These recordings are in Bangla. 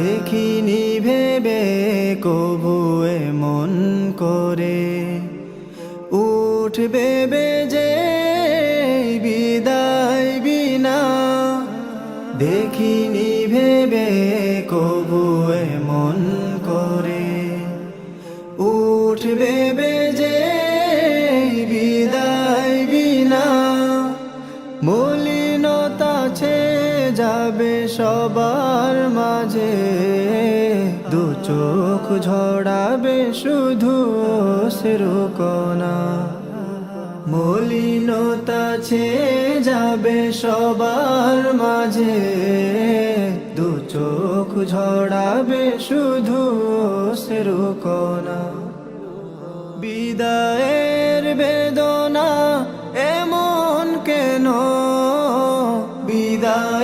দেখিনি ভেবে কবুয়ে মন করে। উঠবে যে বিদায় বিনা। দেখিনি ভেবে কবুয়ে মন করে। উঠবে যাবে সবার মাঝে। দু চোখ ঝড়াবে শুধু সেরকনা মলিনতা ছে যাবে সবার মাঝে। দু চোখ ঝড়াবে শুধু সেরকনা বিদায়ের বেদনা এমন কেন? বিদায়ের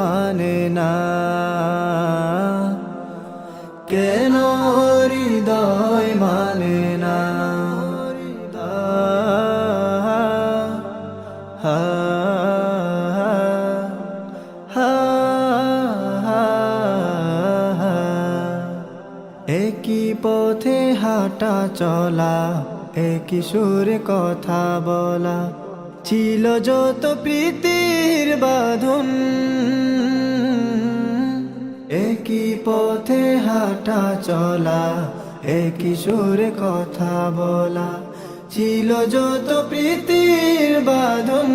মানে না। কেন হৃদয় মানে না? একই পথে হাঁটা চলা, একই সুরে কথা বলা, ছিল যত প্রীতির বাঁধন। হাঁটা চলা একই সুরে কথা বলা, ছিল যত প্রীতির বাঁধন।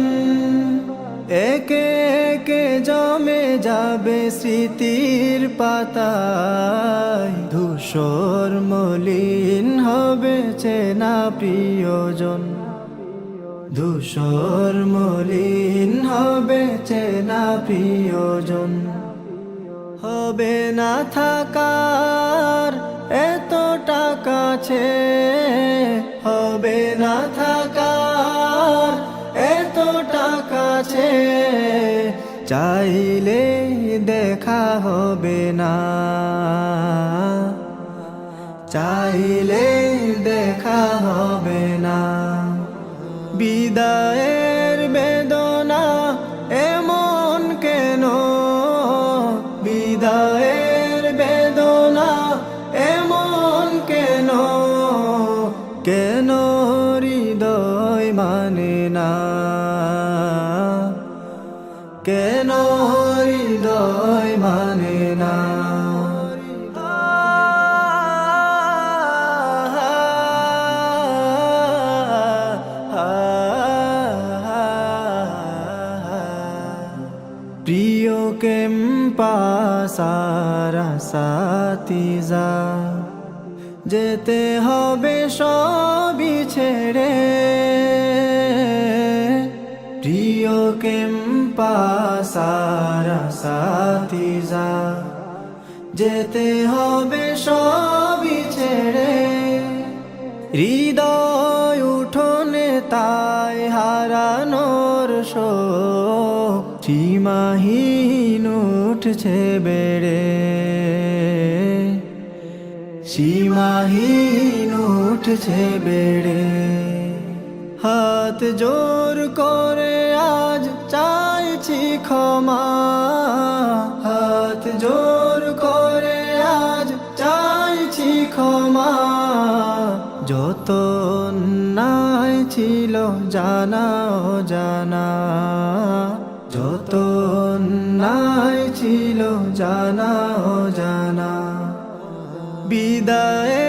একে একে জমে যাবে স্মৃতির পাতায়। ধূসর মলিন হবে চেনা প্রিয়জন। ধূসর মলিন হবে চেনা প্রিয়জন। হবে না থাকার এত টাকা ছে হবে না থাকার এত টাকা ছে চাইলে দেখা হবে না। চাইলে দেখা হবে না। বিদায়ের মানে না। কেন হৃদয় মানে না? প্রিয় কেম্পা সারা সাতিজা যেতে হবে সবই ছেড়ে কেম্পা সারা সাতিজা যেতে হবে সবই ছেড়ে। হৃদয় উঠোনে তাই হারানোর শোক সীমাহীন উঠছে বেড়ে। সীমাহীন উঠছে বেড়ে। হাত জোর করে ক্ষমা, হাত জোর করে আজ চাইছি যত নাই ছিল জানা জানা। যত নাই ছিল জানা জানা। বিদায়ের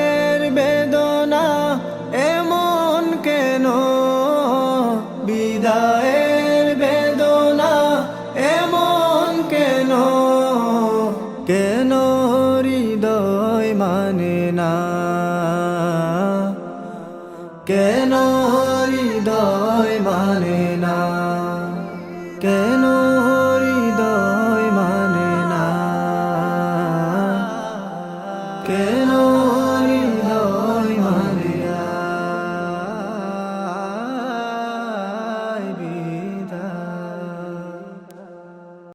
কেন হৃদয় মানে না? কেন হৃদয় মানে না? কেন